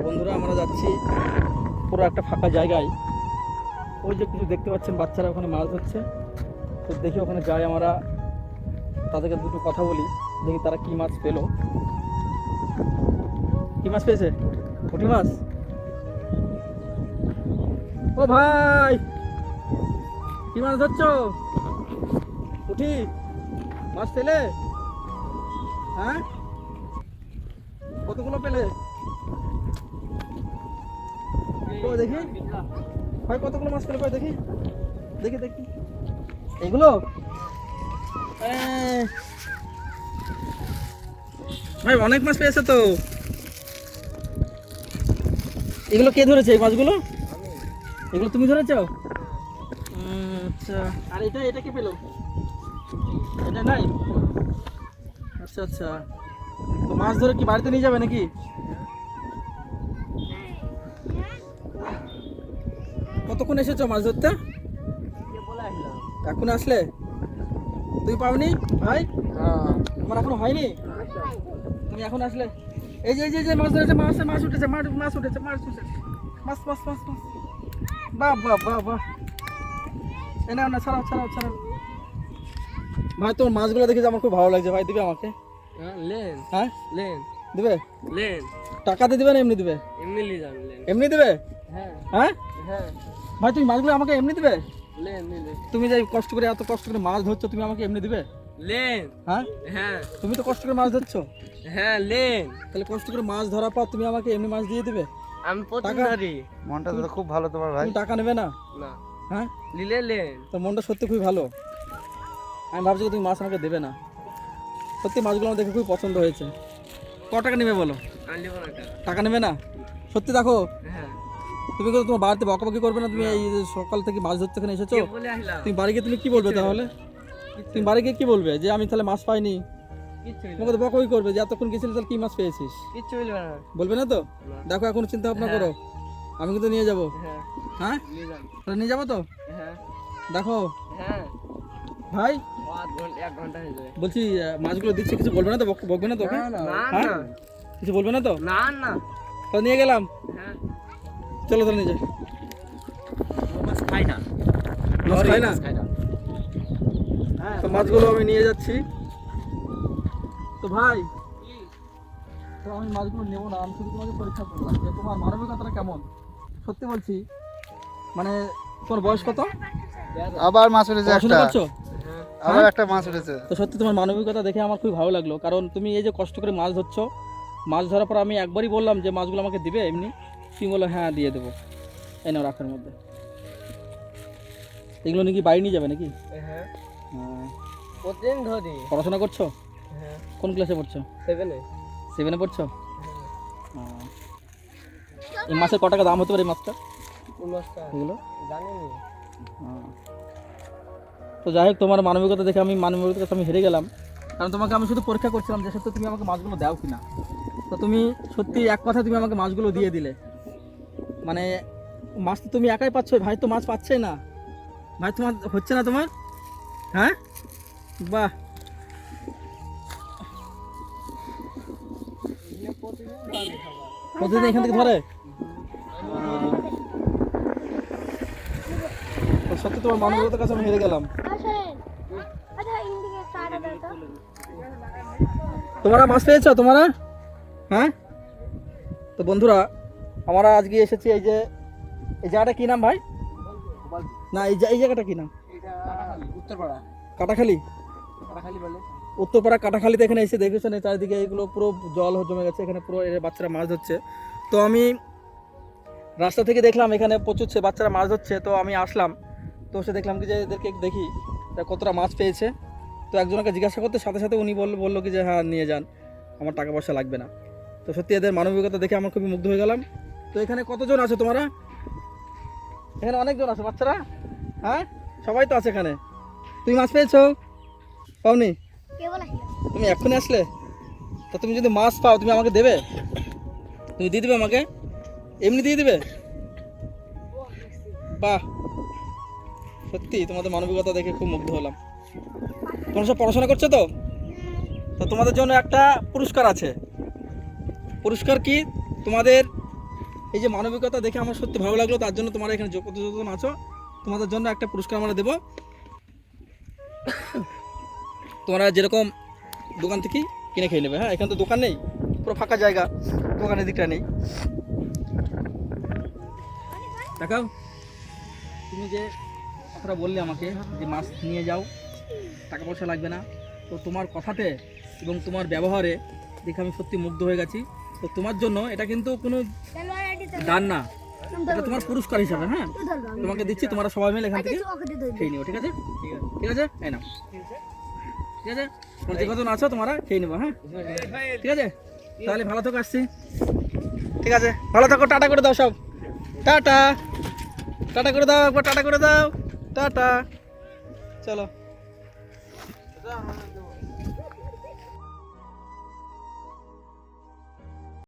তো বন্ধুরা, আমরা যাচ্ছি পুরো একটা ফাঁকা জায়গায়। ওই যে কিছু দেখতে পাচ্ছেন, বাচ্চারা ওখানে মাছ ধরছে। তো দেখি ওখানে যাই আমরা, তাদেরকে দুটো কথা বলি, দেখি তারা কি মাছ পেল। কি মাছ পেয়েছে? পুঁটি মাছ? ও ভাই! কি মাছ ধরছো? পুঁটি? মাছ পেলে? হ্যাঁ? কতগুলো পেলে? দেখি? ভাই কতগুলো মাছ পেলে ভাই দেখি? দেখি দেখি। এগুলো ভাই, অনেক মাছ পেয়েছে তো। এগুলো কে ধরেছে এই মাছগুলো? এগুলো তুমি ধরেছো? আচ্ছা। আর এটা এটা কে পেল? এটা নাই? আচ্ছা আচ্ছা। তো মাছ ধরে কি বাড়িতে নিয়ে যাবে নাকি? কতক্ষণ এসেছ মাছ ধরতে? এখন আসলে? তুই পাওনি? ভাই আমার এখনও হয়নি? তুমি এখন আসলে? এই যে এই যে মাছ ধরেছে মাছ মাছ উঠেছে মাছ মাছ উঠেছে মাছ উঠেছে। মাছ মাছ মাছ মাছ। বাহ বাহ বাহ বাহ। এ না ছাড়াও ছাড়াও ছাড়াও। ভাই তোমার মাছগুলো দেখে আমার খুব ভালো লাগছে। ভাই দিবে আমাকে? লেন। হ্যাঁ? লেন। দিবে? লেন। টাকাতে দিবে না এমনি দিবে? এমনি এমনি দিবে? হ্যাঁ। হ্যাঁ? হ্যাঁ। ভাই তুমি মাছগুলো আমাকে এমনি দিবে? তুমি যে কষ্ট করে এত কষ্ট করে মাছ ধরছো তুমি আমাকে এমনি দিবে? লেন। হ্যাঁ? হ্যাঁ। তুমি তো কষ্ট করে মাছ ধরছো? হ্যাঁ লেন। তাহলে কষ্ট করে মাছ ধরার পর তুমি আমাকে এমনি মাছ দিয়ে দিবে? আমি প্রথম? ধরি। মনটা তো খুব ভালো তোমার ভাই। টাকা নেবে না? না। হ্যাঁ? লিলে লেন। তো মনটা সত্যি খুবই ভালো। আমি ভাবছি যে তুমি মাছ আমাকে দেবে না। সত্যি মাছগুলো আমার দেখে খুবই পছন্দ হয়েছে। ক টাকা নেবে বলো? টাকা নেবে না? সত্যি দেখো তুমি কিন্তু তোমার বাড়িতে বকাবকি করবে না তুমি এই সকাল থেকে মাছ ধরতে এখানে এসেছ? তুমি বাড়ি গিয়ে তুমি কি বলবে তাহলে? তুমি বাড়ি গিয়ে কি বলবে? যে আমি তাহলে মাছ পাইনি। তোমাকে তো বকাবকি করবে যে এতক্ষণ গেছিলি তাহলে কি মাছ পেয়েছিস? বলবে না তো? দেখো এখন চিন্তা ভাবনা হ্যাঁ। করো। আমি কিন্তু নিয়ে যাব। হ্যাঁ। হ্যাঁ? নিয়ে তাহলে নিয়ে যাব তো? হ্যাঁ। দেখো। ভাই? বলছি মাছগুলো দিচ্ছি কিছু বলবে না তো? বক- বকবে না তো হ্যাঁ? কিছু বলবে না তো? না না। তো নিয়ে গেলাম। হ্যাঁ। চলো তাহলে নিয়ে যাই। খাই না। মাছ খাই না? হ্যাঁ তো মাছগুলো আমি নিয়ে যাচ্ছি। তো ভাই তো আমি মাছগুলো নেব না আমি শুধু তোমাকে পরীক্ষা করলাম যে তোমার মানবিকতাটা কেমন? সত্যি বলছি মানে তোমার বয়স কত? আবার মাছ উঠেছে একটা। হ্যাঁ আবার একটা মাছ উঠেছে। তো সত্যি তোমার মানবিকতা দেখে আমার খুবই ভালো লাগল কারণ তুমি এই যে কষ্ট করে মাছ ধরছো মাছ ধরার পর আমি একবারই বললাম যে মাছগুলো আমাকে দিবে এমনি। বলল হ্যাঁ দিয়ে দেবো। এই নাও রাখার মধ্যে। এগুলো নাকি বাড়ি নিয়ে যাবে নাকি? হ্যাঁ। হ্যাঁ। প্রতিদিন ধরি? পড়াশোনা করছ? হ্যাঁ। কোন ক্লাসে পড়ছো? সেভেনে সেভেনে পড়ছো? হ্যাঁ। এই মাছের ক টাকা দাম হতে পারে এই মাছটা এগুলো। তো যাই হোক তোমার মানবিকতা দেখে আমি মানবিকতার কাছে আমি হেরে গেলাম। কারণ তোমাকে আমি শুধু পরীক্ষা করছিলাম যে সত্যি তুমি আমাকে মাছগুলো দাও কিনা। তো তুমি সত্যি এক কথা তুমি আমাকে মাছগুলো দিয়ে দিলে। মানে মাছ তো তুমি একাই পাচ্ছ, ভাই তো মাছ পাচ্ছে না। ভাই, তোমার হচ্ছে না তোমার? হ্যাঁ? বাহ। প্রতিদিন এখান থেকে ধরে? সত্যি তোমার মানবিকতার কাছে আমি হেরে গেলাম। তোমরা মাছ পেয়েছ? তোমরা? হ্যাঁ? তো বন্ধুরা আমরা আজকে এসেছি এই যে এই জায়গাটা কি নাম ভাই? না এই এই জায়গাটা কি নাম? উত্তরপাড়া। কাটাখালি? কাটাখালি বলে। উত্তরপাড়া কাটাখালিতে এখানে এসে দেখেছেন চারিদিকে এগুলো পুরো জল জমে গেছে এখানে পুরো এর বাচ্চারা মাছ ধরছে। তো আমি রাস্তা থেকে দেখলাম এখানে প্রচুর বাচ্চারা মাছ ধরছে তো আমি আসলাম। তো সে দেখলাম কি যে এদেরকে দেখি কতটা মাছ পেয়েছে। তো একজনকে জিজ্ঞাসা করতে সাথে সাথে উনি বলল বলল কি যে হ্যাঁ নিয়ে যান আমার টাকা পয়সা লাগবে না। তো সত্যি এদের মানবিকতা দেখে আমার খুবই মুগ্ধ হয়ে গেলাম। তো এখানে কতজন আছে তোমরা? এখানে অনেকজন আছে, বাচ্চারা? হ্যাঁ? সবাই তো আছে এখানে। তুমি মাছ পেয়েছ? পাওনি? তুমি এক্ষুনি আসলে? তো তুমি যদি মাছ পাও, তুমি আমাকে দেবে? তুমি দিয়ে দেবে আমাকে? এমনি দিয়ে দেবে? বাহ! সত্যি, তোমাদের মানবিকতা দেখে খুব মুগ্ধ হলাম। তোমরা সব পড়াশোনা করছ তো? তো তোমাদের জন্য একটা পুরস্কার আছে। পুরস্কার কি? তোমাদের এই যে মানবিকতা দেখে আমার সত্যি ভালো লাগল, তার জন্য তোমরা এখানে যত যতজন আছো। তোমাদের জন্য একটা পুরস্কার আমরা দেবো। তোমরা যেরকম দোকান থেকেই কিনে খেয়ে নেবে হ্যাঁ এখানে তো দোকান নেই, পুরো ফাঁকা জায়গা, দোকানের দিকটা নেই। দেখাও। তুমি যে কথাটা বললে আমাকে যে মাছ নিয়ে যাও, টাকা পয়সা লাগবে না, তো তোমার কথাতে এবং তোমার ব্যবহারে দেখে আমি সত্যি মুগ্ধ হয়ে গেছি। তো তোমার জন্য এটা কিন্তু কোনো দান না এটা তোমার পুরস্কার হিসাবে হ্যাঁ? তোমাকে দিচ্ছি, তোমরা সবাই মিলে এখান থেকে খেয়ে নিও ঠিক আছে ঠিক আছে? এই নাও। ঠিক আছে? তোমরা যে কজন আছো, তোমরা খেয়ে নেব হ্যাঁ? ঠিক আছে? তাহলে ভালো থাকো, আসছি। ঠিক আছে? ভালো থাকো, টাটা করে দাও সব। টাটা। টাটা করে দাও, একবার টাটা করে দাও। টাটা। চলো।